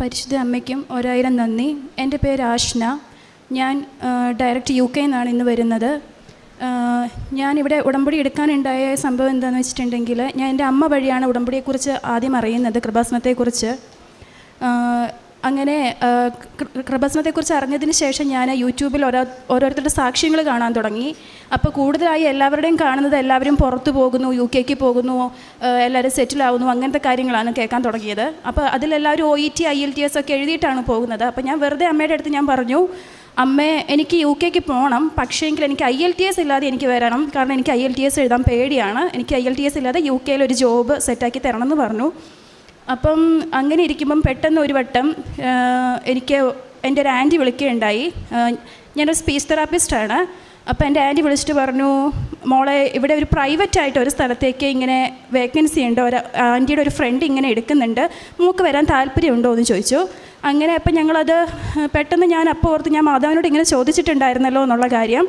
പരിശുദ്ധ അമ്മയ്ക്കും ഒരായിരം നന്ദി. എന്റെ പേര് ആഷ്ന. ഞാൻ ഡയറക്റ്റ് യു കെ നിന്നാണ് ഇന്ന് വരുന്നത്. ഞാനിവിടെ ഉടമ്പടി എടുക്കാനുണ്ടായ സംഭവം എന്താണെന്ന് വെച്ചിട്ടുണ്ടെങ്കിൽ ഞാൻ എന്റെ അമ്മ വഴിയാണ് ഉടമ്പടിയെക്കുറിച്ച് ആദ്യം അറിയുന്നത് കൃപാസനത്തെക്കുറിച്ച്. അങ്ങനെ ആ, കൃ- അറിഞ്ഞതിന് ശേഷം ഞാൻ യൂട്യൂബിൽ ഓരോ ഓരോരുത്തരുടെ സാക്ഷ്യങ്ങൾ കാണാൻ തുടങ്ങി. അപ്പോൾ കൂടുതലായി എല്ലാവരുടെയും കാണുന്നത് എല്ലാവരും പുറത്തു പോകുന്നു യു കെക്ക് പോകുന്നു എല്ലാവരും സെറ്റിൽ ആവുന്നു അങ്ങനത്തെ കാര്യങ്ങളാണ് കേൾക്കാൻ തുടങ്ങിയത്. അപ്പോൾ അതിലെല്ലാവരും O E T I L T S ഒക്കെ എഴുതിയിട്ടാണ് പോകുന്നത്. അപ്പോൾ ഞാൻ വെറുതെ അമ്മയുടെ അടുത്ത് ഞാൻ പറഞ്ഞു അമ്മേ എനിക്ക് യു കെക്ക് പോകണം പക്ഷേ എങ്കിൽ എനിക്ക് ഐ എൽ ടി എസ് ഇല്ലാതെ എനിക്ക് വരണം. കാരണം എനിക്ക് ഐ എൽ ടി എസ് എഴുതാൻ പേടിയാണ്. എനിക്ക് ഐ എൽ ടി എസ് ഇല്ലാതെ യു കെയിൽ ഒരു ജോബ് സെറ്റാക്കി തരണം എന്ന് പറഞ്ഞു. അപ്പം അങ്ങനെ ഇരിക്കുമ്പം പെട്ടെന്ന് ഒരു വട്ടം എനിക്ക് എന്റെ ഒരു ആന്റി വിളിക്കുകയുണ്ടായി. ഞാനൊരു സ്പീച്ച് തെറാപ്പിസ്റ്റാണ്. അപ്പോൾ എന്റെ ആന്റി വിളിച്ചിട്ട് പറഞ്ഞു മോളെ ഇവിടെ ഒരു പ്രൈവറ്റ് ആയിട്ട് ഒരു സ്ഥലത്തേക്ക് ഇങ്ങനെ വേക്കൻസി ഉണ്ട്. ഒരു ആന്റിയുടെ ഒരു ഫ്രണ്ട് ഇങ്ങനെ എടുക്കുന്നുണ്ട്. മൂക്ക് വരാൻ താല്പര്യമുണ്ടോ എന്ന് ചോദിച്ചു. അങ്ങനെ അപ്പം ഞങ്ങളത് പെട്ടെന്ന് ഞാൻ അപ്പോൾ ഓർത്ത് ഞാൻ മാതാവിനോട് ഇങ്ങനെ ചോദിച്ചിട്ടുണ്ടായിരുന്നല്ലോ എന്നുള്ള കാര്യം.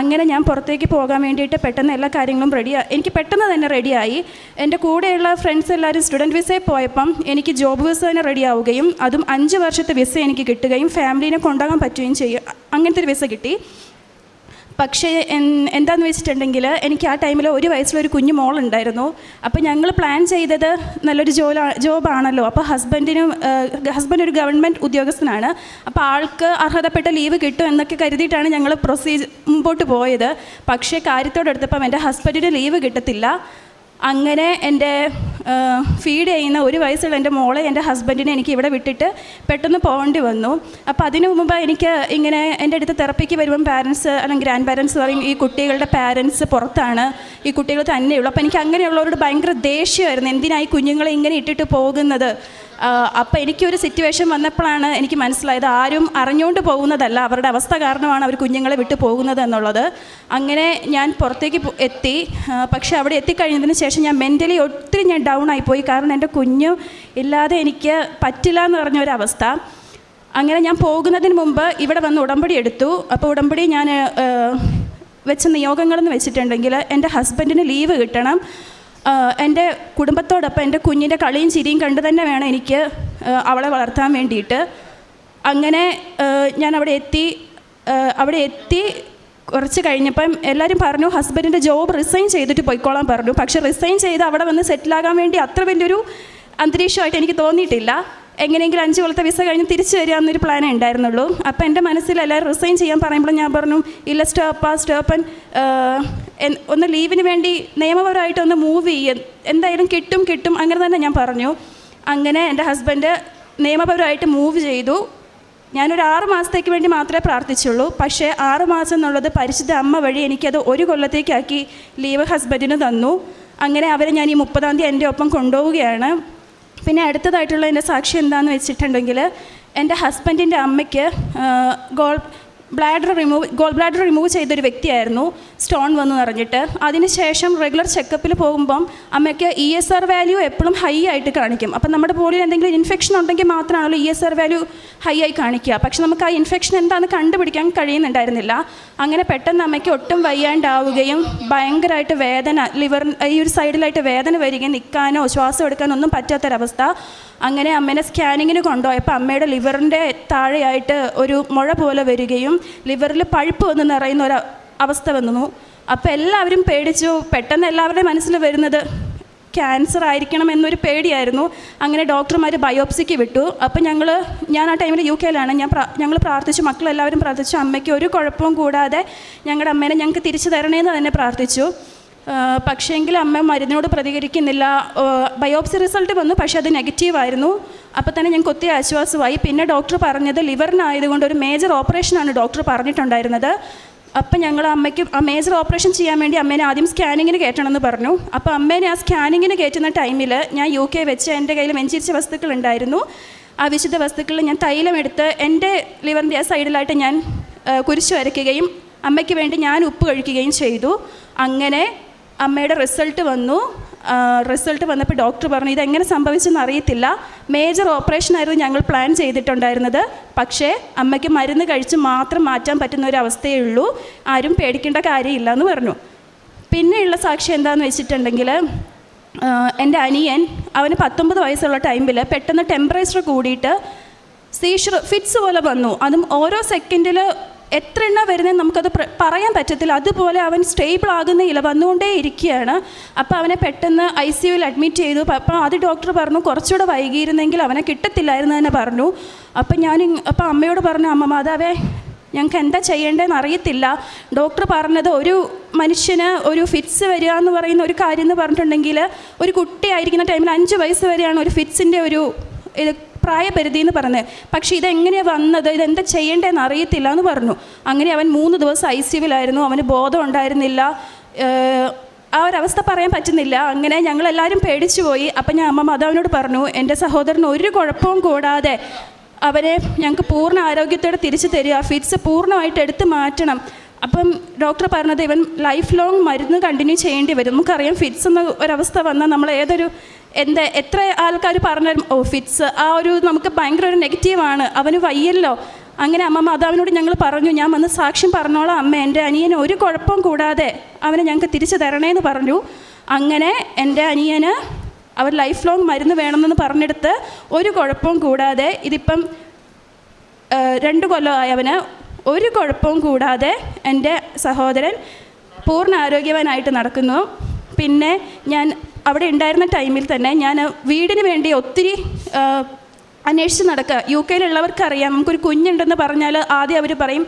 അങ്ങനെ ഞാൻ പുറത്തേക്ക് പോകാൻ വേണ്ടിയിട്ട് പെട്ടെന്ന് എല്ലാ കാര്യങ്ങളും റെഡി എനിക്ക് പെട്ടെന്ന് തന്നെ റെഡിയായി എന്റെ കൂടെയുള്ള ഫ്രണ്ട്സ് എല്ലാവരും സ്റ്റുഡന്റ് വിസയിൽ പോയപ്പം എനിക്ക് ജോബ് വിസ തന്നെ റെഡി ആവുകയും അതും അഞ്ച് വർഷത്തെ വിസ എനിക്ക് കിട്ടുകയും ഫാമിലീനെ കൊണ്ടാകാൻ പറ്റുകയും ചെയ്യും അങ്ങനത്തെ ഒരു വിസ കിട്ടി. പക്ഷേ എന്താന്ന് വെച്ചിട്ടുണ്ടെങ്കിൽ എനിക്ക് ആ ടൈമിൽ ഒരു വയസ്സിലൊരു കുഞ്ഞു മോളുണ്ടായിരുന്നു. അപ്പോൾ ഞങ്ങൾ പ്ലാൻ ചെയ്തത് നല്ലൊരു ജോല ജോബാണല്ലോ. അപ്പോൾ ഹസ്ബൻഡിനും ഹസ്ബൻഡ് ഒരു ഗവൺമെന്റ് ഉദ്യോഗസ്ഥനാണ്. അപ്പോൾ ആൾക്ക് അർഹതപ്പെട്ട ലീവ് കിട്ടും എന്നൊക്കെ കരുതിയിട്ടാണ് ഞങ്ങൾ പ്രൊസീജ് മുമ്പോട്ട് പോയത്. പക്ഷേ കാര്യത്തോടെടുത്തപ്പം എന്റെ ഹസ്ബൻഡിന് ലീവ് കിട്ടത്തില്ല. അങ്ങനെ എന്റെ ഫീഡ് ചെയ്യുന്ന ഒരു വയസ്സുള്ള എന്റെ മോളെ എന്റെ ഹസ്ബൻഡിനെ എനിക്ക് ഇവിടെ വിട്ടിട്ട് പെട്ടെന്ന് പോകേണ്ടി വന്നു. അപ്പോൾ അതിനു മുമ്പ് എനിക്ക് ഇങ്ങനെ എന്റെ അടുത്ത് തെറപ്പിക്ക് വരുമ്പം പാരൻസ് അല്ലെങ്കിൽ ഗ്രാൻഡ് പാരൻസ് പറയും ഈ കുട്ടികളുടെ പാരൻസ് പുറത്താണ്. ഈ കുട്ടികൾ തന്നെയുള്ളൂ. അപ്പോൾ എനിക്ക് അങ്ങനെയുള്ളവരോട് ഭയങ്കര ദേഷ്യമായിരുന്നു. എന്തിനായി കുഞ്ഞുങ്ങളെ ഇങ്ങനെ ഇട്ടിട്ട് പോകുന്നത്? അപ്പോൾ എനിക്കൊരു സിറ്റുവേഷൻ വന്നപ്പോഴാണ് എനിക്ക് മനസ്സിലായത് ആരും അറിഞ്ഞുകൊണ്ട് പോകുന്നതല്ല. അവരുടെ അവസ്ഥ കാരണമാണ് അവർ കുഞ്ഞുങ്ങളെ വിട്ടു പോകുന്നത് എന്നുള്ളത്. അങ്ങനെ ഞാൻ പുറത്തേക്ക് എത്തി. പക്ഷേ അവിടെ എത്തിക്കഴിഞ്ഞതിന് ശേഷം ഞാൻ മെന്റലി ഒത്തിരി ഞാൻ ഡൗൺ ആയിപ്പോയി കാരണം എന്റെ കുഞ്ഞു ഇല്ലാതെ എനിക്ക് പറ്റില്ല എന്ന് പറഞ്ഞൊരവസ്ഥ അങ്ങനെ ഞാൻ പോകുന്നതിന് മുമ്പ് ഇവിടെ വന്ന് ഉടമ്പടി എടുത്തു. അപ്പോൾ ഉടമ്പടി ഞാൻ വെച്ച നിയോഗങ്ങളെന്ന് വെച്ചിട്ടുണ്ടെങ്കിൽ എന്റെ ഹസ്ബൻഡിന് ലീവ് കിട്ടണം. എന്റെ കുടുംബത്തോടൊപ്പം എന്റെ കുഞ്ഞിന്റെ കളിയും ചിരിയും കണ്ട് തന്നെ വേണം എനിക്ക് അവളെ വളർത്താൻ വേണ്ടിയിട്ട്. അങ്ങനെ ഞാൻ അവിടെ എത്തി അവിടെ എത്തി. കുറച്ച് കഴിഞ്ഞപ്പം എല്ലാവരും പറഞ്ഞു ഹസ്ബൻഡിന്റെ ജോബ് റിസൈൻ ചെയ്തിട്ട് പോയിക്കോളാൻ പറഞ്ഞു. പക്ഷെ റിസൈൻ ചെയ്ത് അവിടെ വന്ന് സെറ്റിലാകാൻ വേണ്ടി അത്ര വലിയൊരു അന്തരീക്ഷമായിട്ട് എനിക്ക് തോന്നിയിട്ടില്ല. എങ്ങനെയെങ്കിലും അഞ്ച് കൊല്ലത്തെ വിസ കഴിഞ്ഞ് തിരിച്ചു വരിക എന്നൊരു പ്ലാനേ ഉണ്ടായിരുന്നുള്ളൂ. അപ്പോൾ എന്റെ മനസ്സിൽ എല്ലാവരും റിസൈൻ ചെയ്യാൻ പറയുമ്പോൾ ഞാൻ പറഞ്ഞു ഇല്ല സ്റ്റോപ്പ സ്റ്റോപ്പൻ ഒന്ന് ലീവിന് വേണ്ടി നിയമപരമായിട്ട് ഒന്ന് മൂവ് ചെയ്യ. എന്തായാലും കിട്ടും കിട്ടും. അങ്ങനെ തന്നെ ഞാൻ പറഞ്ഞു. അങ്ങനെ എന്റെ ഹസ്ബൻഡ് നിയമപരമായിട്ട് മൂവ് ചെയ്തു. ഞാനൊരു ആറ് മാസത്തേക്ക് വേണ്ടി മാത്രമേ പ്രാർത്ഥിച്ചുള്ളൂ. പക്ഷേ ആറ് മാസം എന്നുള്ളത് പരിശുദ്ധ അമ്മ വഴി എനിക്കത് ഒരു കൊല്ലത്തേക്കാക്കി ലീവ് ഹസ്ബൻഡിന് തന്നു. അങ്ങനെ അവരെ ഞാൻ ഈ മുപ്പതാം തീയതി എന്റെ ഒപ്പം കൊണ്ടുപോവുകയാണ്. പിന്നെ അടുത്തതായിട്ടുള്ള എന്റെ സാക്ഷി എന്താണെന്ന് വെച്ചിട്ടുണ്ടെങ്കിൽ എന്റെ ഹസ്ബൻഡിന്റെ അമ്മയ്ക്ക് gall bladder remove gall bladder remove ചെയ്തൊരു വ്യക്തിയായിരുന്നു. സ്റ്റോൺ വന്നു നിറഞ്ഞിട്ട് അതിനുശേഷം റെഗുലർ ചെക്കപ്പിൽ പോകുമ്പം അമ്മയ്ക്ക് ഇ എസ് ആർ വാല്യൂ എപ്പോഴും ഹൈ ആയിട്ട് കാണിക്കും. അപ്പം നമ്മുടെ ബോഡിയിൽ എന്തെങ്കിലും ഇൻഫെക്ഷൻ ഉണ്ടെങ്കിൽ മാത്രമാണല്ലോ E S R value high ആയി കാണിക്കുക. പക്ഷെ നമുക്ക് ആ ഇൻഫെക്ഷൻ എന്താണെന്ന് കണ്ടുപിടിക്കാൻ കഴിയുന്നുണ്ടായിരുന്നില്ല. അങ്ങനെ പെട്ടെന്ന് അമ്മയ്ക്ക് ഒട്ടും വയ്യാണ്ടാവുകയും ഭയങ്കരമായിട്ട് വേദന ലിവർ ഈ ഒരു സൈഡിലായിട്ട് വേദന വരികയും നിൽക്കാനോ ശ്വാസം എടുക്കാനോ ഒന്നും പറ്റാത്തൊരവസ്ഥ. അങ്ങനെ അമ്മേനെ സ്കാനിങ്ങിന് കൊണ്ടുപോയപ്പോൾ അമ്മയുടെ ലിവറിന്റെ താഴെയായിട്ട് ഒരു മുഴ പോലെ വരികയും ലിവറിൽ പഴുപ്പ് വന്ന് നിറയുന്ന ഒരു അവസ്ഥ വന്നു. അപ്പോൾ എല്ലാവരും പേടിച്ചു. പെട്ടെന്ന് എല്ലാവരുടെയും മനസ്സിൽ വരുന്നത് ക്യാൻസർ ആയിരിക്കണം എന്നൊരു പേടിയായിരുന്നു. അങ്ങനെ ഡോക്ടർമാർ ബയോപ്സിക്ക് വിട്ടു. അപ്പോൾ ഞങ്ങൾ ഞാൻ ആ ടൈമിൽ യു കെയിലാണ് ഞാൻ ഞങ്ങൾ പ്രാർത്ഥിച്ചു. മക്കളെല്ലാവരും പ്രാർത്ഥിച്ചു. അമ്മയ്ക്ക് ഒരു കുഴപ്പവും കൂടാതെ ഞങ്ങളുടെ അമ്മേനെ ഞങ്ങൾക്ക് തിരിച്ചു തരണേന്ന് തന്നെ പ്രാർത്ഥിച്ചു. പക്ഷേങ്കിൽ അമ്മ മരുന്നിനോട് പ്രതികരിക്കുന്നില്ല. ബയോപ്സി റിസൾട്ട് വന്നു പക്ഷേ അത് നെഗറ്റീവായിരുന്നു അപ്പോൾ തന്നെ ഞങ്ങൾക്ക് ഒത്തിരി ആശ്വാസമായി. പിന്നെ ഡോക്ടർ പറഞ്ഞത് ലിവറിനായതുകൊണ്ട് ഒരു മേജർ ഓപ്പറേഷനാണ് ഡോക്ടർ പറഞ്ഞിട്ടുണ്ടായിരുന്നത്. അപ്പം ഞങ്ങൾ അമ്മയ്ക്ക് ആ മേജർ ഓപ്പറേഷൻ ചെയ്യാൻ വേണ്ടി അമ്മേനെ ആദ്യം സ്കാനിങ്ങിന് കയറ്റണമെന്ന് പറഞ്ഞു. അപ്പോൾ അമ്മേനെ ആ സ്കാനിങ്ങിന് കയറ്റുന്ന ടൈമിൽ ഞാൻ യു കെ വെച്ച് എന്റെ കയ്യിൽ വെഞ്ചിരിച്ച വസ്തുക്കൾ ഉണ്ടായിരുന്നു. ആ വിശുദ്ധ വസ്തുക്കളിൽ ഞാൻ തൈലം എടുത്ത് എന്റെ ലിവറിന്റെ ആ സൈഡിലായിട്ട് ഞാൻ കുരിശ് വരയ്ക്കുകയും അമ്മയ്ക്ക് വേണ്ടി ഞാൻ ഉപ്പ് കഴിക്കുകയും ചെയ്തു. അങ്ങനെ അമ്മയുടെ റിസൾട്ട് വന്നു. റിസൾട്ട് വന്നപ്പോൾ ഡോക്ടർ പറഞ്ഞു ഇതെങ്ങനെ സംഭവിച്ചെന്ന് അറിയത്തില്ല. മേജർ ഓപ്പറേഷൻ ആയിരുന്നു ഞങ്ങൾ പ്ലാൻ ചെയ്തിട്ടുണ്ടായിരുന്നത്. പക്ഷേ അമ്മയ്ക്ക് മരുന്ന് കഴിച്ച് മാത്രം മാറ്റാൻ പറ്റുന്ന ഒരു അവസ്ഥയേ ഉള്ളൂ. ആരും പേടിക്കേണ്ട കാര്യമില്ല എന്ന് പറഞ്ഞു. പിന്നെയുള്ള സാക്ഷി എന്താണെന്ന് വെച്ചിട്ടുണ്ടെങ്കിൽ എന്റെ അനിയൻ അവന് പത്തൊമ്പത് വയസ്സുള്ള ടൈമിൽ പെട്ടെന്ന് ടെമ്പറേച്ചർ കൂടിയിട്ട് സീഷർ ഫിറ്റ്സ് പോലെ വന്നു. അതും ഓരോ സെക്കൻഡിൽ എത്ര എണ്ണ വരുന്നത് നമുക്കത് പറയാൻ പറ്റത്തില്ല. അതുപോലെ അവൻ സ്റ്റേബിൾ ആകുന്നില്ല വന്നുകൊണ്ടേ ഇരിക്കുകയാണ്. അപ്പോൾ അവനെ പെട്ടെന്ന് ഐ സി യുവിൽ അഡ്മിറ്റ് ചെയ്തു. അപ്പോൾ അത് ഡോക്ടർ പറഞ്ഞു കുറച്ചുകൂടെ വൈകിയിരുന്നെങ്കിൽ അവനെ കിട്ടത്തില്ലായിരുന്നു തന്നെ പറഞ്ഞു. അപ്പം ഞാൻ അപ്പം അമ്മയോട് പറഞ്ഞു അമ്മ മാതാവേ ഞങ്ങൾക്ക് എന്താ ചെയ്യേണ്ടതെന്ന് അറിയത്തില്ല. ഡോക്ടർ പറഞ്ഞത് ഒരു മനുഷ്യന് ഒരു ഫിറ്റ്സ് വരിക എന്ന് പറയുന്ന ഒരു കാര്യം എന്ന് പറഞ്ഞിട്ടുണ്ടെങ്കിൽ ഒരു കുട്ടിയായിരിക്കുന്ന ടൈമിൽ അഞ്ച് വയസ്സ് വരെയാണ് ഒരു ഫിറ്റ്സിന്റെ ഒരു ഇത് പ്രായപരിധി എന്ന് പറഞ്ഞത് പക്ഷേ ഇതെങ്ങനെയാണ് വന്നത്? ഇതെന്താ ചെയ്യേണ്ടതെന്ന് അറിയത്തില്ല എന്ന് പറഞ്ഞു. അങ്ങനെ അവൻ മൂന്ന് ദിവസം ഐ സി യുവിലായിരുന്നു. അവന് ബോധം ഉണ്ടായിരുന്നില്ല ആ ഒരവസ്ഥ പറയാൻ പറ്റുന്നില്ല. അങ്ങനെ ഞങ്ങളെല്ലാവരും പേടിച്ചു പോയി അപ്പം ഞാൻ അമ്മ മാതാവിനോട് പറഞ്ഞു എന്റെ സഹോദരന് ഒരു കുഴപ്പവും കൂടാതെ അവരെ ഞങ്ങൾക്ക് പൂർണ ആരോഗ്യത്തോടെ തിരിച്ചു തരിക. ഫിറ്റ്സ് പൂർണമായിട്ട് എടുത്തു മാറ്റണം. അപ്പം ഡോക്ടർ പറഞ്ഞത് ഇവൻ ലൈഫ് ലോങ് മരുന്ന് കണ്ടിന്യൂ ചെയ്യേണ്ടി വരും. നമുക്കറിയാം ഫിറ്റ്സ് എന്ന ഒരവസ്ഥ വന്നാൽ നമ്മൾ ഏതൊരു എന്താ എത്ര ആൾക്കാർ പറഞ്ഞാലും ഓ ഫിറ്റ്സ് ആ ഒരു നമുക്ക് ഭയങ്കര ഒരു നെഗറ്റീവാണ് അവന് വയ്യല്ലോ. അങ്ങനെ അമ്മ മാതാവിനോട് ഞങ്ങൾ പറഞ്ഞു ഞാൻ വന്ന് സാക്ഷ്യം പറഞ്ഞോളാം അമ്മ. എന്റെ അനിയന് ഒരു കുഴപ്പം കൂടാതെ അവനെ ഞങ്ങൾക്ക് തിരിച്ചു തരണേന്ന് പറഞ്ഞു. അങ്ങനെ എന്റെ അനിയന് അവർ ലൈഫ് ലോങ് മരുന്ന് വേണമെന്ന് പറഞ്ഞെടുത്ത് ഒരു കുഴപ്പവും കൂടാതെ ഇതിപ്പം രണ്ട് കൊല്ലമായി അവന് ഒരു കുഴപ്പവും കൂടാതെ എന്റെ സഹോദരൻ പൂർണ ആരോഗ്യവാനായിട്ട് നടക്കുന്നു. പിന്നെ ഞാൻ അവിടെ ഉണ്ടായിരുന്ന ടൈമിൽ തന്നെ ഞാൻ വീടിന് വേണ്ടി ഒത്തിരി അന്വേഷിച്ച് നടക്കുക. യു കെയിലുള്ളവർക്കറിയാം നമുക്കൊരു കുഞ്ഞുണ്ടെന്ന് പറഞ്ഞാൽ ആദ്യം അവർ പറയും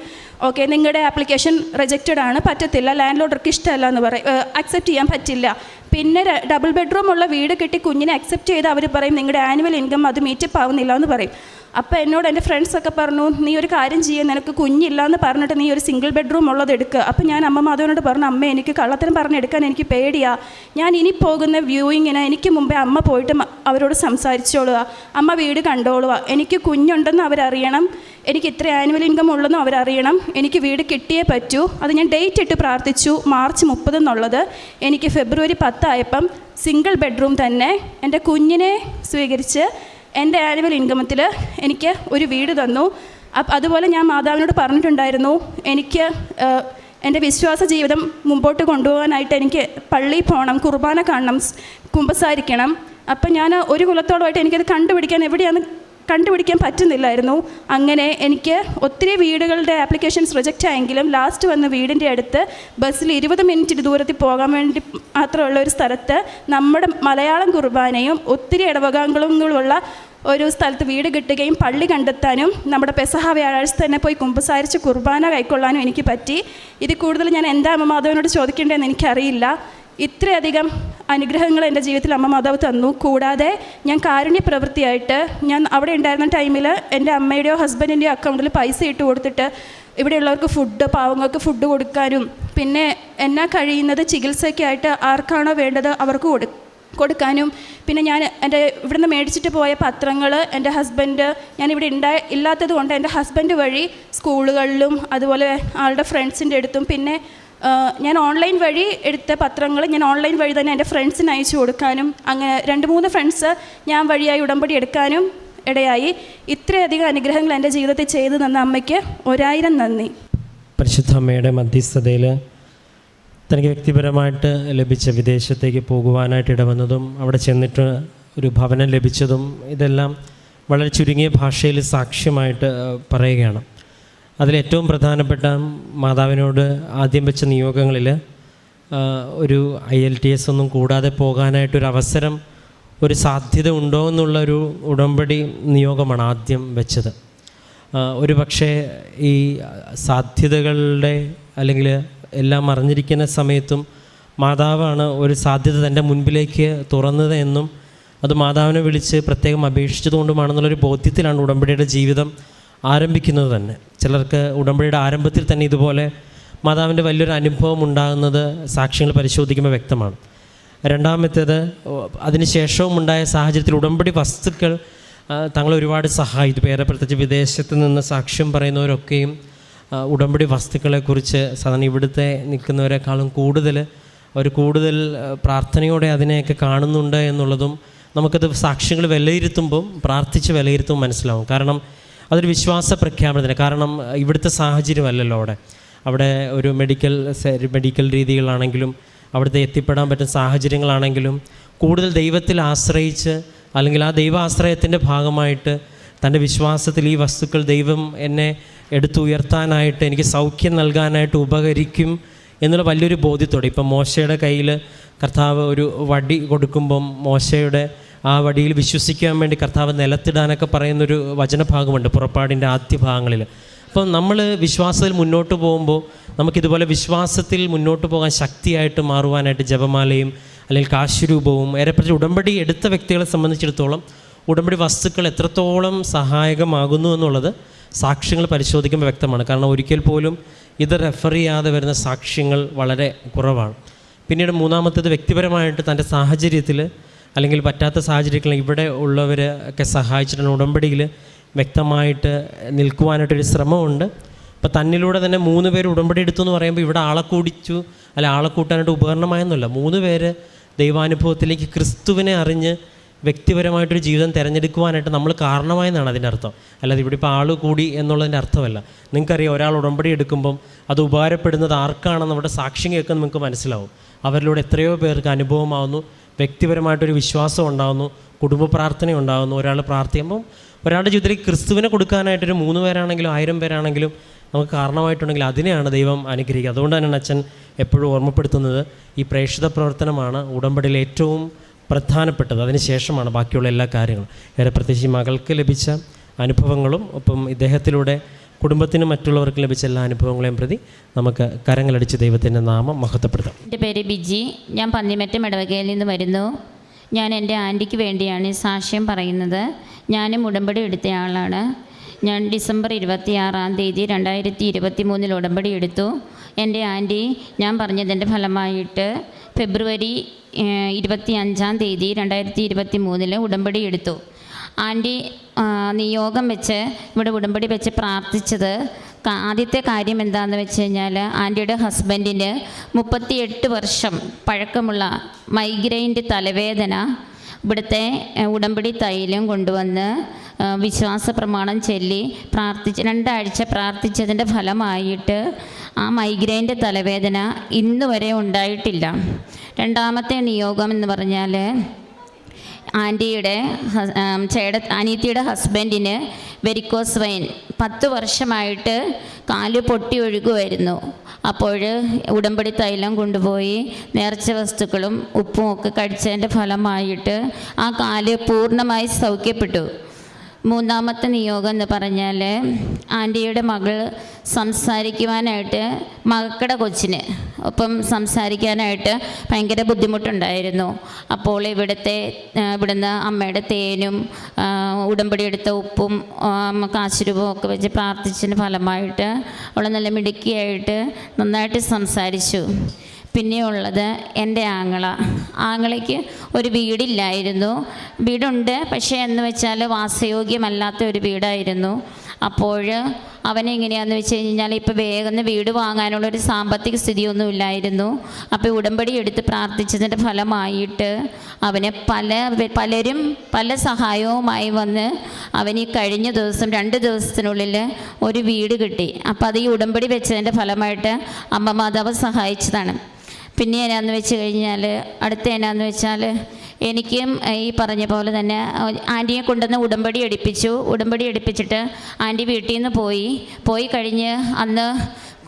ഓക്കെ നിങ്ങളുടെ ആപ്ലിക്കേഷൻ റിജക്റ്റഡ് ആണ് പറ്റത്തില്ല ലാൻഡ് ലോഡർക്ക് ഇഷ്ടമല്ല എന്ന് പറയും. അക്സെപ്റ്റ് ചെയ്യാൻ പറ്റില്ല. പിന്നെ ഡബിൾ ബെഡ്റൂം ഉള്ള വീട് കിട്ടി കുഞ്ഞിനെ അക്സെപ്റ്റ് ചെയ്ത് അവർ പറയും നിങ്ങളുടെ ആനുവൽ ഇൻകം അത് മീറ്റപ്പ് ആവുന്നില്ല എന്ന് പറയും. അപ്പോൾ എന്നോട് എന്റെ ഫ്രണ്ട്സൊക്കെ പറഞ്ഞു നീ ഒരു കാര്യം ചെയ്യുക നിനക്ക് കുഞ്ഞില്ല എന്ന് പറഞ്ഞിട്ട് നീ ഒരു സിംഗിൾ ബെഡ്റൂം ഉള്ളത് എടുക്കുക അപ്പോൾ ഞാൻ അമ്മ മാധവനോട് പറഞ്ഞു അമ്മ എനിക്ക് കള്ളത്തരം പറഞ്ഞെടുക്കാൻ എനിക്ക് പേടിയാ. ഞാൻ ഇനി പോകുന്ന വ്യൂയിങ്ങിന് എനിക്ക് മുമ്പേ അമ്മ പോയിട്ട് അവരോട് സംസാരിച്ചോളുക. അമ്മ വീട് കണ്ടോളുക. എനിക്ക് കുഞ്ഞുണ്ടെന്ന് അവരറിയണം. എനിക്ക് ഇത്ര ആനുവൽ ഇൻകം ഉള്ളതെന്നും അവരറിയണം. എനിക്ക് വീട് കിട്ടിയേ പറ്റൂ. അത് ഞാൻ ഡേറ്റ് ഇട്ട് പ്രാർത്ഥിച്ചു മാർച്ച് മുപ്പത് എന്നുള്ളത്. എനിക്ക് ഫെബ്രുവരി പത്തായപ്പം സിംഗിൾ ബെഡ്റൂം തന്നെ എന്റെ കുഞ്ഞിനെ സ്വീകരിച്ച് എന്റെ ആനുവൽ ഇൻകമത്തിൽ എനിക്ക് ഒരു വീട് തന്നു. അതുപോലെ ഞാൻ മാതാവിനോട് പറഞ്ഞിട്ടുണ്ടായിരുന്നു എനിക്ക് എന്റെ വിശ്വാസ ജീവിതം മുമ്പോട്ട് കൊണ്ടുപോകാനായിട്ട് എനിക്ക് പള്ളിയിൽ പോകണം കുർബാന കാണണം കുമ്പസാരിക്കണം. അപ്പം ഞാൻ ഒരു കുലത്തോളമായിട്ട് എനിക്കത് കണ്ടുപിടിക്കാൻ എവിടെയാണ് കണ്ടുപിടിക്കാൻ പറ്റുന്നില്ലായിരുന്നു. അങ്ങനെ എനിക്ക് ഒത്തിരി വീടുകളുടെ ആപ്ലിക്കേഷൻസ് റിജക്റ്റ് ആയെങ്കിലും ലാസ്റ്റ് വന്ന വീടിന്റെ അടുത്ത് ബസ്സിൽ ഇരുപത് മിനിറ്റ് ദൂരത്തിൽ പോകാൻ വേണ്ടി മാത്രമുള്ള ഒരു സ്ഥലത്ത് നമ്മുടെ മലയാളം കുർബാനയും ഒത്തിരി ഇടവകാംഗങ്ങളുള്ള ഒരു സ്ഥലത്ത് വീട് കിട്ടുകയും പള്ളി കണ്ടെത്താനും നമ്മുടെ പെസഹ വ്യാഴാഴ്ച തന്നെ പോയി കുമ്പസാരിച്ച് കുർബാന കൈക്കൊള്ളാനും എനിക്ക് പറ്റി. ഇത് കൂടുതൽ ഞാൻ എന്താ അമ്മമാധവനോട് ചോദിക്കേണ്ടതെന്ന് എനിക്കറിയില്ല. ഇത്രയധികം അനുഗ്രഹങ്ങൾ എന്റെ ജീവിതത്തിൽ അമ്മ മാതാവ് തന്നു. കൂടാതെ ഞാൻ കാരുണ്യ പ്രവൃത്തിയായിട്ട് ഞാൻ അവിടെ ഉണ്ടായിരുന്ന ടൈമിൽ എന്റെ അമ്മയുടെയോ ഹസ്ബൻഡിന്റെയോ അക്കൗണ്ടിൽ പൈസ ഇട്ട് കൊടുത്തിട്ട് ഇവിടെയുള്ളവർക്ക് ഫുഡ് പാവങ്ങൾക്ക് ഫുഡ് കൊടുക്കാനും പിന്നെ എന്നാ കഴിയുന്നത് ചികിത്സയ്ക്കായിട്ട് ആർക്കാണോ വേണ്ടത് അവർക്ക് കൊടു കൊടുക്കാനും പിന്നെ ഞാൻ എന്റെ ഇവിടുന്ന് മേടിച്ചിട്ട് പോയ പത്രങ്ങൾ എന്റെ ഹസ്ബൻഡ് ഞാൻ ഇവിടെ ഉണ്ടായ ഇല്ലാത്തത് കൊണ്ട് എന്റെ ഹസ്ബൻഡ് വഴി സ്കൂളുകളിലും അതുപോലെ ആളുടെ ഫ്രണ്ട്സിന്റെ അടുത്തും പിന്നെ ഞാൻ ഓൺലൈൻ വഴി എടുത്ത പത്രങ്ങൾ ഞാൻ ഓൺലൈൻ വഴി തന്നെ എന്റെ ഫ്രണ്ട്സിന് അയച്ചു കൊടുക്കാനും അങ്ങനെ രണ്ട് മൂന്ന് ഫ്രണ്ട്സ് ഞാൻ വഴിയായി ഉടമ്പടി എടുക്കാനും ഇടയായി. ഇത്രയധികം അനുഗ്രഹങ്ങൾ എന്റെ ജീവിതത്തിൽ ചെയ്തു തന്ന അമ്മയ്ക്ക് ഒരായിരം നന്ദി. പരിശുദ്ധ അമ്മയുടെ മധ്യസ്ഥതയിൽ തനിക്ക് വ്യക്തിപരമായിട്ട് ലഭിച്ച വിദേശത്തേക്ക് പോകുവാനായിട്ട് ഇടവന്നതും അവിടെ ചെന്നിട്ട് ഒരു ഭവനം ലഭിച്ചതും ഇതെല്ലാം വളരെ ചുരുങ്ങിയ ഭാഷയിൽ സാക്ഷ്യമായിട്ട് പറയുകയാണ്. അതിലേറ്റവും പ്രധാനപ്പെട്ട മാതാവിനോട് ആദ്യം വെച്ച നിയോഗങ്ങളിൽ ഒരു ഐ എൽ ടി എസ് ഒന്നും കൂടാതെ പോകാനായിട്ടൊരു അവസരം ഒരു സാധ്യത ഉണ്ടോ എന്നുള്ളൊരു ഉടമ്പടി നിയോഗമാണ് ആദ്യം വെച്ചത്. ഒരു പക്ഷേ ഈ സാധ്യതകളുടെ അല്ലെങ്കിൽ എല്ലാം അറിഞ്ഞിരിക്കുന്ന സമയത്തും മാതാവാണ് ഒരു സാധ്യത തന്റെ മുൻപിലേക്ക് തുറന്നത് എന്നും അത് മാതാവിനെ വിളിച്ച് പ്രത്യേകം അപേക്ഷിച്ചതുകൊണ്ടുമാണെന്നുള്ളൊരു ബോധ്യത്തിലാണ് ഉടമ്പടിയുടെ ജീവിതം ആരംഭിക്കുന്നത് തന്നെ. ചിലർക്ക് ഉടമ്പടിയുടെ ആരംഭത്തിൽ തന്നെ ഇതുപോലെ മാതാവിന്റെ വലിയൊരു അനുഭവം ഉണ്ടാകുന്നത് സാക്ഷ്യങ്ങൾ പരിശോധിക്കുമ്പോൾ വ്യക്തമാണ്. രണ്ടാമത്തേത് അതിനുശേഷവും ഉണ്ടായ സാഹചര്യത്തിൽ ഉടമ്പടി വസ്തുക്കൾ തങ്ങളെ ഒരുപാട് സഹായിച്ചു പേരെ പ്രത്യേകിച്ച് വിദേശത്ത് നിന്ന് സാക്ഷ്യം പറയുന്നവരൊക്കെയും ഉടമ്പടി വസ്തുക്കളെക്കുറിച്ച് സാധാരണ ഇവിടുത്തെ നിൽക്കുന്നവരെക്കാളും കൂടുതൽ അവർ കൂടുതൽ പ്രാർത്ഥനയോടെ അതിനെയൊക്കെ കാണുന്നുണ്ട് എന്നുള്ളതും നമുക്കത് സാക്ഷ്യങ്ങൾ വിലയിരുത്തുമ്പം പ്രാർത്ഥിച്ച് വിലയിരുത്തുമ്പോൾ മനസ്സിലാവും. കാരണം അതൊരു വിശ്വാസ പ്രഖ്യാപനത്തിന്. കാരണം ഇവിടുത്തെ സാഹചര്യമല്ലല്ലോ അവിടെ. അവിടെ ഒരു മെഡിക്കൽ മെഡിക്കൽ രീതികളാണെങ്കിലും അവിടുത്തെ എത്തിപ്പെടാൻ പറ്റുന്ന സാഹചര്യങ്ങളാണെങ്കിലും കൂടുതൽ ദൈവത്തിൽ ആശ്രയിച്ച് അല്ലെങ്കിൽ ആ ദൈവാശ്രയത്തിന്റെ ഭാഗമായിട്ട് തന്റെ വിശ്വാസത്തിൽ ഈ വസ്തുക്കൾ ദൈവം എന്നെ എടുത്തുയർത്താനായിട്ട് എനിക്ക് സൗഖ്യം നൽകാനായിട്ട് ഉപകരിക്കും എന്നുള്ള വലിയൊരു ബോധ്യത്തോടെ. ഇപ്പം മോശയുടെ കയ്യിൽ കർത്താവ് ഒരു വടി കൊടുക്കുമ്പം മോശയുടെ ആ വടിയിൽ വിശ്വസിക്കാൻ വേണ്ടി കർത്താവ് നിലത്തിടാനൊക്കെ പറയുന്നൊരു വചനഭാഗമുണ്ട് പുറപ്പാടിന്റെ ആദ്യ ഭാഗങ്ങളിൽ. അപ്പം നമ്മൾ വിശ്വാസത്തിൽ മുന്നോട്ട് പോകുമ്പോൾ നമുക്കിതുപോലെ വിശ്വാസത്തിൽ മുന്നോട്ട് പോകാൻ ശക്തിയായിട്ട് മാറുവാനായിട്ട് ജപമാലയും അല്ലെങ്കിൽ കാശുരൂപവും ഏറെപ്പറ്റി ഉടമ്പടി എടുത്ത വ്യക്തികളെ സംബന്ധിച്ചിടത്തോളം ഉടമ്പടി വസ്തുക്കൾ എത്രത്തോളം സഹായകമാകുന്നു എന്നുള്ളത് സാക്ഷ്യങ്ങൾ പരിശോധിക്കുമ്പോൾ വ്യക്തമാണ്. കാരണം ഒരിക്കൽ പോലും ഇത് റെഫർ ചെയ്യാതെ വരുന്ന സാക്ഷ്യങ്ങൾ വളരെ കുറവാണ്. പിന്നീട് മൂന്നാമത്തേത് വ്യക്തിപരമായിട്ട് തന്റെ സാഹചര്യത്തിൽ അല്ലെങ്കിൽ പറ്റാത്ത സാഹചര്യങ്ങളിൽ ഇവിടെ ഉള്ളവരൊക്കെ സഹായിച്ചിട്ടുണ്ട് ഉടമ്പടിയിൽ വ്യക്തമായിട്ട് നിൽക്കുവാനായിട്ടൊരു ശ്രമമുണ്ട്. അപ്പോൾ തന്നിലൂടെ തന്നെ മൂന്ന് പേര് ഉടമ്പടി എടുത്തു എന്ന് പറയുമ്പോൾ ഇവിടെ ആളെ കൂടിച്ചു അല്ല ആളെ കൂട്ടാനായിട്ട് ഉപകരണമായെന്നല്ല മൂന്ന് പേര് ദൈവാനുഭവത്തിലേക്ക് ക്രിസ്തുവിനെ അറിഞ്ഞ് വ്യക്തിപരമായിട്ടൊരു ജീവിതം തിരഞ്ഞെടുക്കുവാനായിട്ട് നമ്മൾ കാരണമായെന്നാണ് അതിന്റെ അർത്ഥം. അല്ലാതെ ഇവിടെ ഇപ്പോൾ ആൾ കൂടി എന്നുള്ളതിന്റെ അർത്ഥമല്ല. നിങ്ങൾക്കറിയാം ഒരാൾ ഉടമ്പടി എടുക്കുമ്പം അത് ഉപകാരപ്പെടുന്നത് ആർക്കാണെന്ന് നമ്മുടെ സാക്ഷ്യം കേൾക്കുന്നത് നിങ്ങൾക്ക് മനസ്സിലാവും. അവരിലൂടെ എത്രയോ പേർക്ക് അനുഭവമാവുന്നു. വ്യക്തിപരമായിട്ടൊരു വിശ്വാസം ഉണ്ടാകുന്നു കുടുംബ പ്രാർത്ഥന ഉണ്ടാകുന്നു ഒരാൾ പ്രാർത്ഥിക്കുമ്പം ഒരാളുടെ ജീവിതത്തിൽ ക്രിസ്തുവിനെ കൊടുക്കാനായിട്ടൊരു മൂന്ന് പേരാണെങ്കിലും ആയിരം പേരാണെങ്കിലും നമുക്ക് കാരണമായിട്ടുണ്ടെങ്കിൽ അതിനെയാണ് ദൈവം അനുഗ്രഹിക്കുക. അതുകൊണ്ട് തന്നെയാണ് അച്ഛൻ എപ്പോഴും ഓർമ്മപ്പെടുത്തുന്നത്. ഈ പ്രേക്ഷിത പ്രവർത്തനമാണ് ഉടമ്പടിയിൽ ഏറ്റവും പ്രധാനപ്പെട്ടത്. അതിനുശേഷമാണ് ബാക്കിയുള്ള എല്ലാ കാര്യങ്ങളും. ഏറെ പ്രത്യേകിച്ച് മകൾക്ക് ലഭിച്ച അനുഭവങ്ങളും ഒപ്പം ഇദ്ദേഹത്തിലൂടെ കുടുംബത്തിനും മറ്റുള്ളവർക്ക് ലഭിച്ച എല്ലാ അനുഭവങ്ങളെയും പ്രതി നമുക്ക് കരങ്ങളടിച്ച് ദൈവത്തിന്റെ നാമം മഹത്വപ്പെടുത്താം. എന്റെ പേര് ബിജി. ഞാൻ പന്നിമറ്റം ഇടവകയിൽ നിന്ന് വരുന്നു. ഞാൻ എന്റെ ആന്റിക്ക് വേണ്ടിയാണ് സാക്ഷ്യം പറയുന്നത്. ഞാനും ഉടമ്പടി എടുത്ത ആളാണ്. ഞാൻ ഡിസംബർ ഇരുപത്തിയാറാം തീയതി രണ്ടായിരത്തി ഇരുപത്തി മൂന്നിൽ ഉടമ്പടി എടുത്തു. എന്റെ ആന്റി ഞാൻ പറഞ്ഞതിന്റെ ഫലമായിട്ട് ഫെബ്രുവരി ഇരുപത്തി അഞ്ചാം തീയതി രണ്ടായിരത്തി ഇരുപത്തി മൂന്നിൽ ഉടമ്പടി എടുത്തു. ആന്റി നിയോഗം വെച്ച് ഇവിടെ ഉടമ്പടി വെച്ച് പ്രാർത്ഥിച്ചത് ആദ്യത്തെ കാര്യം എന്താണെന്ന് വെച്ച് കഴിഞ്ഞാൽ ആന്റിയുടെ ഹസ്ബൻഡിന് മുപ്പത്തിയെട്ട് വർഷം പഴക്കമുള്ള മൈഗ്രെയിന്റെ തലവേദന ഇവിടുത്തെ ഉടമ്പടി തൈലം കൊണ്ടുവന്ന് വിശ്വാസ പ്രമാണം ചൊല്ലി പ്രാർത്ഥിച്ച് രണ്ടാഴ്ച പ്രാർത്ഥിച്ചതിന്റെ ഫലമായിട്ട് ആ മൈഗ്രെയിന്റെ തലവേദന ഇന്നുവരെ ഉണ്ടായിട്ടില്ല. രണ്ടാമത്തെ നിയോഗം എന്ന് പറഞ്ഞാൽ ആന്റിയുടെ ചേട അനീത്തിയുടെ ഹസ്ബൻഡിന് വെരിക്കോസ് വൈൻ. പത്ത് വർഷമായിട്ട് കാൽ പൊട്ടി ഒഴുകുമായിരുന്നു അപ്പോൾ ഉടമ്പടി തൈലം കൊണ്ടുപോയി നേർച്ച വസ്തുക്കളും ഉപ്പും ഒക്കെ കഴിച്ചതിന്റെ ഫലമായിട്ട് ആ കാൽ പൂർണമായി സൗഖ്യപ്പെട്ടു. മൂന്നാമത്തെ നിയോഗം എന്ന് പറഞ്ഞാൽ ആന്റിയുടെ മകൾ സംസാരിക്കുവാനായിട്ട് മകക്കടെ കൊച്ചിന് ഒപ്പം സംസാരിക്കാനായിട്ട് ഭയങ്കര ബുദ്ധിമുട്ടുണ്ടായിരുന്നു. അപ്പോൾ ഇവിടുത്തെ ഇവിടുന്ന് അമ്മയുടെ തേനും ഉടമ്പടി എടുത്ത ഉപ്പും ആ, കാശുരൂപവും ഒക്കെ വെച്ച് പ്രാർത്ഥിച്ചതിന് ഫലമായിട്ട് അവൾ നല്ല മിടുക്കിയായിട്ട് നന്നായിട്ട് സംസാരിച്ചു. പിന്നെയുള്ളത് എന്റെ ആങ്ങള. ആങ്ങളയ്ക്ക് ഒരു വീടില്ലായിരുന്നു. വീടുണ്ട്. പക്ഷേ എന്ന് വെച്ചാൽ വാസയോഗ്യമല്ലാത്ത ഒരു വീടായിരുന്നു. അപ്പോൾ അവനെങ്ങനെയാണെന്ന് വെച്ച് കഴിഞ്ഞാൽ ഇപ്പോൾ വേഗം വീട് വാങ്ങാനുള്ള ഒരു സാമ്പത്തിക സ്ഥിതിയൊന്നും ഇല്ലായിരുന്നു. അപ്പോൾ ഉടമ്പടി എടുത്ത് പ്രാർത്ഥിച്ചതിന്റെ ഫലമായിട്ട് അവനെ പല പലരും പല സഹായവുമായി വന്ന് അവന് ഈ കഴിഞ്ഞ ദിവസം രണ്ട് ദിവസത്തിനുള്ളിൽ ഒരു വീട് കിട്ടി. അപ്പോൾ അത് ഈ ഉടമ്പടി വെച്ചതിന്റെ ഫലമായിട്ട് അമ്മ മാതാവ് സഹായിച്ചതാണ്. പിന്നെ എന്നാന്ന് വെച്ച് കഴിഞ്ഞാൽ അടുത്ത എന്നാന്ന് വെച്ചാൽ എനിക്കും ഈ പറഞ്ഞ പോലെ തന്നെ ആന്റിയെ കൊണ്ടുവന്ന് ഉടമ്പടി എടുപ്പിച്ചു. ഉടമ്പടി എടുപ്പിച്ചിട്ട് ആന്റി വീട്ടിൽ നിന്ന് പോയി. പോയി കഴിഞ്ഞ് അന്ന്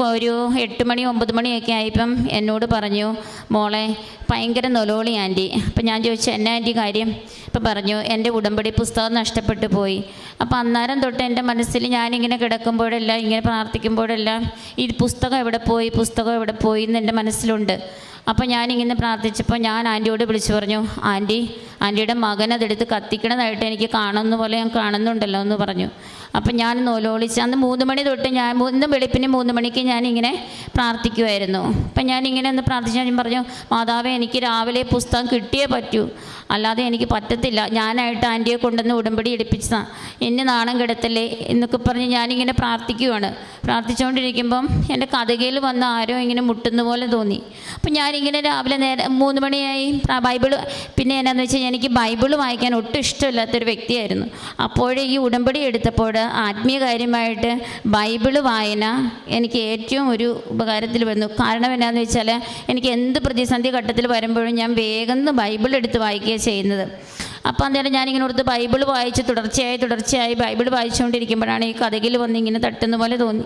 ഒരു എട്ട് മണി ഒമ്പത് മണിയൊക്കെ ആയപ്പം എന്നോട് പറഞ്ഞു മോളെ ഭയങ്കര നൊലോളി ആന്റി. അപ്പം ഞാൻ ചോദിച്ചു എന്നെ ആന്റി കാര്യം? ഇപ്പം പറഞ്ഞു എന്റെ ഉടമ്പടി പുസ്തകം നഷ്ടപ്പെട്ടു പോയി. അപ്പം അന്നേരം തൊട്ട് എന്റെ മനസ്സിൽ ഞാനിങ്ങനെ കിടക്കുമ്പോഴെല്ലാം ഇങ്ങനെ പ്രാർത്ഥിക്കുമ്പോഴെല്ലാം ഈ പുസ്തകം എവിടെ പോയി പുസ്തകം എവിടെ പോയി എന്ന് എന്റെ മനസ്സിലുണ്ട്. അപ്പോൾ ഞാനിങ്ങനെ പ്രാർത്ഥിച്ചപ്പോൾ ഞാൻ ആന്റിയോട് വിളിച്ചു പറഞ്ഞു ആന്റി ആന്റിയുടെ മകൻ അതെടുത്ത് കത്തിക്കണതായിട്ട് എനിക്ക് കാണുന്ന പോലെ ഞാൻ കാണുന്നുണ്ടല്ലോ എന്ന് പറഞ്ഞു. അപ്പം ഞാൻ നോലോളിച്ച് അന്ന് മൂന്ന് മണി തൊട്ട് ഞാൻ ഇന്ന് വെളുപ്പിന് മൂന്ന് മണിക്ക് ഞാനിങ്ങനെ പ്രാർത്ഥിക്കുമായിരുന്നു അപ്പം ഞാനിങ്ങനെ ഒന്ന് പ്രാർത്ഥിച്ചു ഞാൻ പറഞ്ഞു മാതാവേ എനിക്ക് രാവിലെ പുസ്തകം കിട്ടിയേ പറ്റൂ. അല്ലാതെ എനിക്ക് പറ്റത്തില്ല. ഞാനായിട്ട് ആന്റിയെ കൊണ്ടുവന്ന് ഉടമ്പടി എടുപ്പിച്ചതാണ് എന്നെ നാണം കിടത്തല്ലേ? എന്നൊക്കെ പറഞ്ഞ് ഞാനിങ്ങനെ പ്രാർത്ഥിക്കുവാണ്. പ്രാർത്ഥിച്ചുകൊണ്ടിരിക്കുമ്പം എന്റെ കഥകയിൽ വന്ന ആരോ ഇങ്ങനെ മുട്ടുന്ന പോലെ തോന്നി. അപ്പം ഞാനിങ്ങനെ രാവിലെ നേരെ മൂന്ന് മണിയായി ബൈബിൾ പിന്നെ എന്നാന്ന് വെച്ചാൽ എനിക്ക് ബൈബിൾ വായിക്കാൻ ഒട്ടും ഇഷ്ടമില്ലാത്തൊരു വ്യക്തിയായിരുന്നു. അപ്പോഴേ ഈ ഉടമ്പടി എടുത്തപ്പോൾ ആത്മീയ കാര്യമായിട്ട് ബൈബിൾ വായന എനിക്ക് ഏറ്റവും ഒരു ഉപകാരത്തിൽ വന്നു. കാരണം എന്നാന്ന് വെച്ചാൽ എനിക്ക് എന്ത് പ്രതിസന്ധി ഘട്ടത്തിൽ വരുമ്പോഴും ഞാൻ വേഗം ബൈബിൾ എടുത്ത് വായിക്കുകയാണ് ചെയ്യുന്നത്. അപ്പോൾ അന്നേരം ഞാനിങ്ങനെ ഓർത്ത് ബൈബിൾ വായിച്ച് തുടർച്ചയായി തുടർച്ചയായി ബൈബിൾ വായിച്ചുകൊണ്ടിരിക്കുമ്പോഴാണ് ഈ കഥകിൽ വന്ന് ഇങ്ങനെ തട്ടുന്ന പോലെ തോന്നി.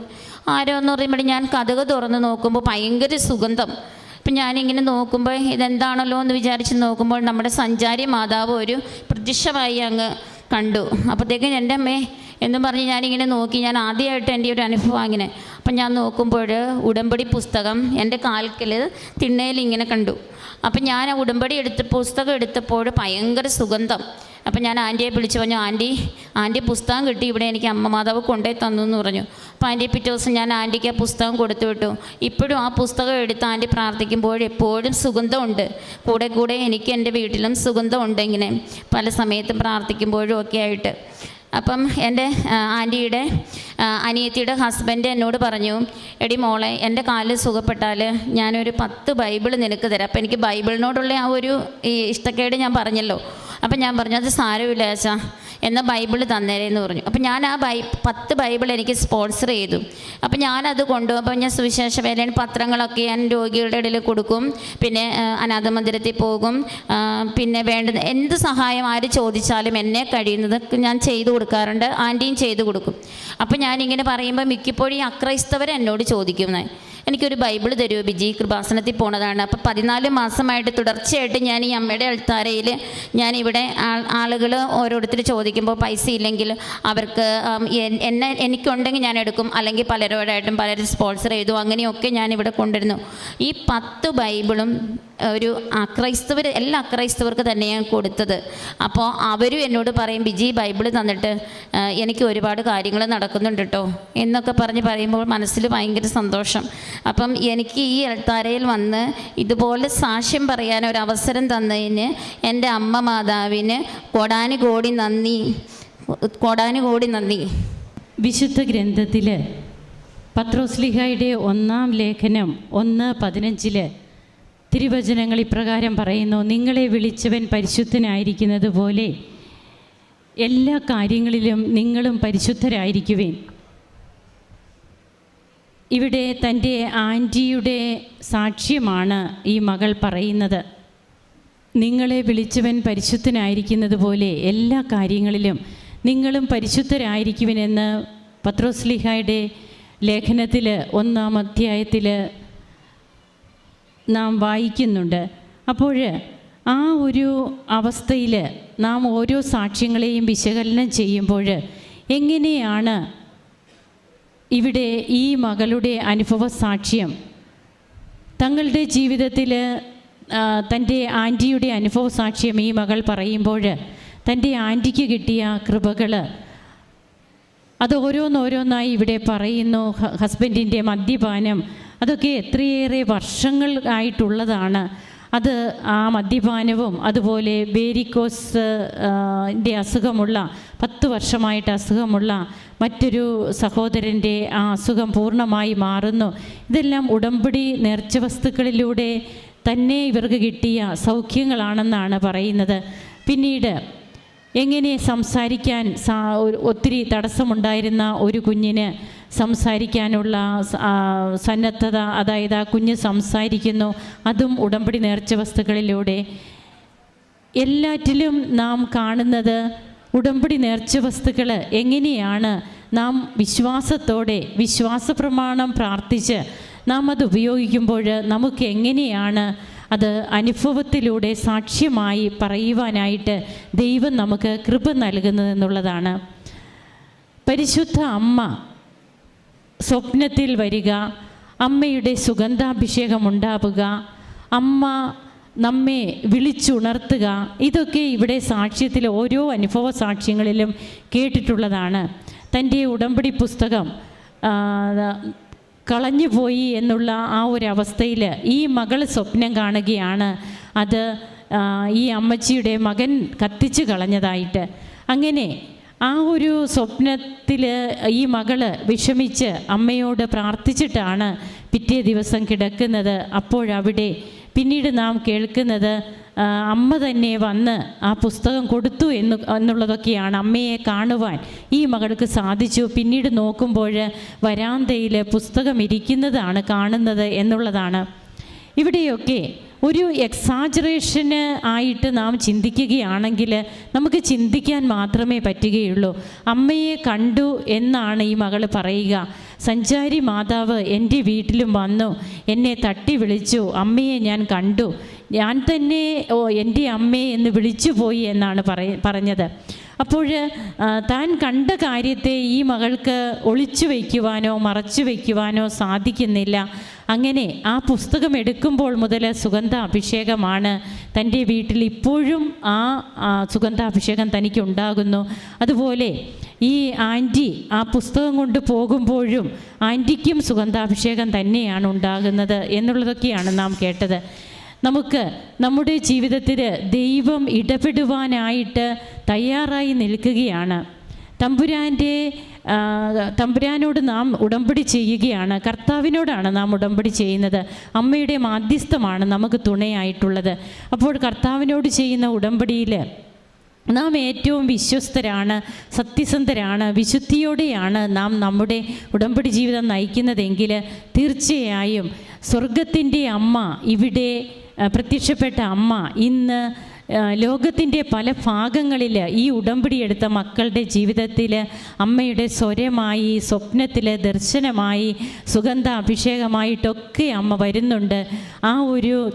ആരോ എന്ന് പറയുമ്പോൾ ഞാൻ കഥക തുറന്ന് നോക്കുമ്പോൾ ഭയങ്കര സുഗന്ധം. അപ്പം ഞാനിങ്ങനെ നോക്കുമ്പോൾ ഇതെന്താണല്ലോ എന്ന് വിചാരിച്ച് നോക്കുമ്പോൾ നമ്മുടെ സഞ്ചാരി മാതാവ് ഒരു പ്രത്യക്ഷമായി അങ്ങ് കണ്ടു. അപ്പോഴത്തേക്കും എന്റെ അമ്മേ എന്നും പറഞ്ഞ് ഞാനിങ്ങനെ നോക്കി. ഞാൻ ആദ്യമായിട്ട് എന്റെ ഒരു അനുഭവം അങ്ങനെ. അപ്പം ഞാൻ നോക്കുമ്പോൾ ഉടമ്പടി പുസ്തകം എന്റെ കാൽക്കൽ തിണ്ണയിൽ ഇങ്ങനെ കണ്ടു. അപ്പം ഞാൻ ആ ഉടമ്പടി എടുത്ത് പുസ്തകം എടുത്തപ്പോൾ ഭയങ്കര സുഗന്ധം. അപ്പം ഞാൻ ആന്റിയെ വിളിച്ചു പറഞ്ഞു ആന്റി ആന്റി പുസ്തകം കിട്ടി. ഇവിടെ എനിക്ക് അമ്മ മാതാവ് കൊണ്ടേ തന്നു എന്ന് പറഞ്ഞു. അപ്പം ആന്റി പിറ്റേ ദിവസം ഞാൻ ആന്റിക്ക് ആ പുസ്തകം കൊടുത്തു വിട്ടു. ഇപ്പോഴും ആ പുസ്തകം എടുത്ത് ആന്റി പ്രാർത്ഥിക്കുമ്പോൾ എപ്പോഴും സുഗന്ധമുണ്ട്. കൂടെ കൂടെ എനിക്ക് എന്റെ വീട്ടിലും സുഗന്ധമുണ്ട് ഇങ്ങനെ പല സമയത്തും പ്രാർത്ഥിക്കുമ്പോഴും ഒക്കെ ആയിട്ട്. അപ്പം എന്റെ ആന്റിയുടെ അനിയത്തിയുടെ ഹസ്ബൻഡ് എന്നോട് പറഞ്ഞു എടി മോളെ എന്റെ കാൽ സുഖപ്പെട്ടാൽ ഞാനൊരു പത്ത് ബൈബിൾ നിനക്ക് തരാം. അപ്പം എനിക്ക് ബൈബിളിനോടുള്ള ആ ഒരു ഇഷ്ടക്കേട് ഞാൻ പറഞ്ഞല്ലോ. അപ്പം ഞാൻ പറഞ്ഞു അത് സാരമില്ല അച്ഛാ. എന്നാൽ ബൈബിൾ തന്നേരെന്ന് പറഞ്ഞു. അപ്പം ഞാൻ ആ ബൈ പത്ത് ബൈബിൾ എനിക്ക് സ്പോൺസർ ചെയ്തു. അപ്പം ഞാനത് കൊണ്ടുപോകും അപ്പം ഞാൻ സുവിശേഷ വേലയിൽ പത്രങ്ങളൊക്കെ ഞാൻ രോഗികളുടെ ഇടയിൽ കൊടുക്കും. പിന്നെ അനാഥ മന്ദിരത്തിൽ പോകും. പിന്നെ വേണ്ടുന്ന എന്ത് സഹായം ആര് ചോദിച്ചാലും എന്നെ കഴിയുന്നത് ഞാൻ ചെയ്തു കൊടുക്കാറുണ്ട്. ആന്റിയും ചെയ്തു കൊടുക്കും. അപ്പം ഞാനിങ്ങനെ പറയുമ്പോൾ മിക്കപ്പോഴും അക്രൈസ്തവർ എന്നോട് ചോദിക്കുന്നത് എനിക്കൊരു ബൈബിൾ തരുമോ ബിജി? കൃപാസനത്തിൽ പോണതാണ്. അപ്പോൾ പതിനാല് മാസമായിട്ട് തുടർച്ചയായിട്ട് ഞാൻ ഈ അമ്മയുടെ അൾത്താരയിൽ ഞാൻ ഇവിടെ ആളുകൾ ഓരോരുത്തർ ചോദിക്കുമ്പോൾ പൈസ ഇല്ലെങ്കിൽ അവർക്ക് എന്നെ എനിക്കുണ്ടെങ്കിൽ ഞാൻ എടുക്കും. അല്ലെങ്കിൽ പലരോടായിട്ടും പലരും സ്പോൺസർ ചെയ്തു. അങ്ങനെയൊക്കെ ഞാൻ ഇവിടെ കൊണ്ടുവരുന്നു. ഈ പത്ത് ബൈബിളും ഒരു അക്രൈസ്തവർ എല്ലാ അക്രൈസ്തവർക്ക് തന്നെയാണ് കൊടുത്തത്. അപ്പോൾ അവരും എന്നോട് പറയും ബിജി ബൈബിൾ തന്നിട്ട് എനിക്ക് ഒരുപാട് കാര്യങ്ങൾ നടക്കുന്നുണ്ട് കേട്ടോ എന്നൊക്കെ പറഞ്ഞ് പറയുമ്പോൾ മനസ്സിൽ ഭയങ്കര സന്തോഷം. അപ്പം എനിക്ക് ഈ എൽത്താരയിൽ വന്ന് ഇതുപോലെ സാക്ഷ്യം പറയാൻ ഒരു അവസരം തന്നതിന് എന്റെ അമ്മ മാതാവിന് കോടാനുകോടി നന്ദി. കോടാനുകോടി നന്ദി. വിശുദ്ധ ഗ്രന്ഥത്തിൽ പത്രോസ്ലിഹയുടെ ഒന്നാം ലേഖനം ഒന്ന് പതിനഞ്ചിൽ തിരുവചനങ്ങൾ ഇപ്രകാരം പറയുന്നു നിങ്ങളെ വിളിച്ചവൻ പരിശുദ്ധനായിരിക്കുന്നത് പോലെ എല്ലാ കാര്യങ്ങളിലും നിങ്ങളും പരിശുദ്ധരായിരിക്കുവേൻ. ഇവിടെ തന്റെ ആന്റിയുടെ സാക്ഷ്യമാണ് ഈ മകൾ പറയുന്നത്. നിങ്ങളെ വിളിച്ചവൻ പരിശുദ്ധനായിരിക്കുന്നത് പോലെ എല്ലാ കാര്യങ്ങളിലും നിങ്ങളും പരിശുദ്ധരായിരിക്കുവിനെന്ന് പത്രോസ്ലിഹായുടെ ലേഖനത്തിൽ ഒന്നാം അധ്യായത്തിൽ നാം വായിക്കുന്നുണ്ട്. അപ്പോൾ ആ ഒരു അവസ്ഥയിൽ നാം ഓരോ സാക്ഷ്യങ്ങളെയും വിശകലനം ചെയ്യുമ്പോൾ എങ്ങനെയാണ് ഇവിടെ ഈ മകളുടെ അനുഭവ സാക്ഷ്യം? തങ്ങളുടെ ജീവിതത്തിൽ തന്റെ ആന്റിയുടെ അനുഭവ സാക്ഷ്യം ഈ മകൾ പറയുമ്പോൾ തന്റെ ആന്റിക്ക് കിട്ടിയ കൃപകൾ അത് ഓരോന്നോരോന്നായി ഇവിടെ പറയുന്നു. ഹസ്ബൻഡിന്റെ മദ്യപാനം അതൊക്കെ എത്രയേറെ വർഷങ്ങൾ ആയിട്ടുള്ളതാണ്. അത് ആ മദ്യപാനവും അതുപോലെ ബേരിക്കോസ് ന്റെ അസുഖമുള്ള പത്ത് വർഷമായിട്ട് അസുഖമുള്ള മറ്റൊരു സഹോദരന്റെ ആ അസുഖം പൂർണമായി മാറുന്നു. ഇതെല്ലാം ഉടമ്പടി നേർച്ച വസ്തുക്കളിലൂടെ തന്നെ ഇവർക്ക് കിട്ടിയ സൗഖ്യങ്ങളാണെന്നാണ് പറയുന്നത്. പിന്നീട് എങ്ങനെ സംസാരിക്കാൻ ഒത്തിരി തടസ്സമുണ്ടായിരുന്ന ഒരു കുഞ്ഞിന് സംസാരിക്കാനുള്ള സന്നദ്ധത അതായത് ആ കുഞ്ഞ് സംസാരിക്കുന്നു അതും ഉടമ്പടി നേർച്ച വസ്തുക്കളിലൂടെ. എല്ലാറ്റിലും നാം കാണുന്നത് ഉടമ്പടി നേർച്ച വസ്തുക്കൾ എങ്ങനെയാണ് നാം വിശ്വാസത്തോടെ വിശ്വാസ പ്രമാണം പ്രാർത്ഥിച്ച് നാം അത് ഉപയോഗിക്കുമ്പോൾ നമുക്ക് എങ്ങനെയാണ് അത് അനുഭവത്തിലൂടെ സാക്ഷ്യമായി പറയുവാനായിട്ട് ദൈവം നമുക്ക് കൃപ നൽകുന്നതെന്നുള്ളതാണ്. പരിശുദ്ധ അമ്മ സ്വപ്നത്തിൽ വരിക അമ്മയുടെ സുഗന്ധാഭിഷേകം ഉണ്ടാവുക അമ്മ നമ്മെ വിളിച്ചുണർത്തുക ഇതൊക്കെ ഇവിടെ സാക്ഷ്യത്തിൽ ഓരോ അനുഭവ സാക്ഷ്യങ്ങളിലും കേട്ടിട്ടുള്ളതാണ്. തന്റെ ഉടമ്പടി പുസ്തകം കളഞ്ഞു കളഞ്ഞുപോയി എന്നുള്ള ആ ഒരു അവസ്ഥയിൽ ഈ മകൾ സ്വപ്നം കാണുകയാണ്. അത് ഈ അമ്മച്ചിയുടെ മകൻ കത്തിച്ചു കളഞ്ഞതായിട്ട്. അങ്ങനെ ആ ഒരു സ്വപ്നത്തിൽ ഈ മകൾ വിഷമിച്ച് അമ്മയോട് പ്രാർത്ഥിച്ചിട്ടാണ് പിറ്റേ ദിവസം കിടക്കുന്നത്. അപ്പോഴവിടെ പിന്നീട് നാം കേൾക്കുന്നത് അമ്മ തന്നെ വന്ന് ആ പുസ്തകം കൊടുത്തു എന്ന് എന്നുള്ളതൊക്കെയാണ് അമ്മയെ കാണുവാൻ ഈ മകൾക്ക് സാധിച്ചു. പിന്നീട് നോക്കുമ്പോൾ വരാന്തയിൽ പുസ്തകം ഇരിക്കുന്നതാണ് കാണുന്നത് എന്നുള്ളതാണ്. ഇവിടെയൊക്കെ ഒരു എക്സാജറേഷന് ആയിട്ട് നാം ചിന്തിക്കുകയാണെങ്കിൽ നമുക്ക് ചിന്തിക്കാൻ മാത്രമേ പറ്റുകയുള്ളൂ. അമ്മയെ കണ്ടു എന്നാണ് ഈ മകൾ പറയുക. സഞ്ചാരി മാതാവ് എന്റെ വീട്ടിലും വന്നു. എന്നെ തട്ടി വിളിച്ചു. അമ്മയെ ഞാൻ കണ്ടു. ഞാൻ തന്നെ ഓ എന്റെ അമ്മയെ എന്ന് വിളിച്ചു പോയി എന്നാണ് പറയ പറഞ്ഞത്. അപ്പോൾ താൻ കണ്ട കാര്യത്തെ ഈ മകൾക്ക് ഒളിച്ചു വയ്ക്കുവാനോ മറച്ചു വയ്ക്കുവാനോ സാധിക്കുന്നില്ല. അങ്ങനെ ആ പുസ്തകം എടുക്കുമ്പോൾ മുതൽ സുഗന്ധ അഭിഷേകമാണ് തന്റെ വീട്ടിൽ ഇപ്പോഴും ആ സുഗന്ധാഭിഷേകം തനിക്കുണ്ടാകുന്നു. അതുപോലെ ഈ ആന്റി ആ പുസ്തകം കൊണ്ട് പോകുമ്പോഴും ആന്റിക്കും സുഗന്ധാഭിഷേകം തന്നെയാണ് ഉണ്ടാകുന്നത് എന്നുള്ളതൊക്കെയാണ് നാം കേട്ടത്. നമുക്ക് നമ്മുടെ ജീവിതത്തിൽ ദൈവം ഇടപെടുവാനായിട്ട് തയ്യാറായി നിൽക്കുകയാണ്. തമ്പുരാന്റെ തമ്പുരാനോട് നാം ഉടമ്പടി ചെയ്യുകയാണ്. കർത്താവിനോടാണ് നാം ഉടമ്പടി ചെയ്യുന്നത്. അമ്മയുടെ മാധ്യസ്ഥമാണ് നമുക്ക് തുണയായിട്ടുള്ളത്. അപ്പോൾ കർത്താവിനോട് ചെയ്യുന്ന ഉടമ്പടിയിൽ നാം ഏറ്റവും വിശ്വസ്തരാണ് സത്യസന്ധരാണ് വിശുദ്ധിയോടെയാണ് നാം നമ്മുടെ ഉടമ്പടി ജീവിതം നയിക്കുന്നതെങ്കിൽ തീർച്ചയായും സ്വർഗത്തിന്റെ അമ്മ ഇവിടെ പ്രത്യക്ഷപ്പെട്ട അമ്മ ഇന്ന് ലോകത്തിന്റെ പല ഭാഗങ്ങളിൽ ഈ ഉടമ്പടി എടുത്ത മക്കളുടെ ജീവിതത്തിൽ അമ്മയുടെ സ്വരമായി സ്വപ്നത്തിൽ ദർശനമായി സുഗന്ധ അഭിഷേകമായിട്ടൊക്കെ അമ്മ വരുന്നുണ്ട്. ആ ഒരു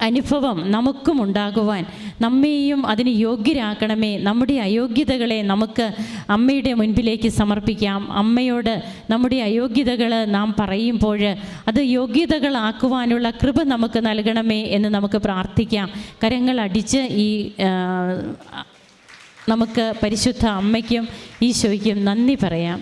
അനുഭവം നമുക്കും ഉണ്ടാകുവാൻ. നമ്മെയും അതിന് യോഗ്യരാക്കണമേ. നമ്മുടെ അയോഗ്യതകളെ നമുക്ക് അമ്മയുടെ മുൻപിലേക്ക് സമർപ്പിക്കാം. അമ്മയോട് നമ്മുടെ അയോഗ്യതകൾ നാം പറയുമ്പോൾ അത് യോഗ്യതകളാക്കുവാനുള്ള കൃപ നമുക്ക് നൽകണമേ എന്ന് നമുക്ക് പ്രാർത്ഥിക്കാം. കരങ്ങൾ അടിച്ച് ഈ നമുക്ക് പരിശുദ്ധ അമ്മയ്ക്കും ഈശോയ്ക്കും നന്ദി പറയാം.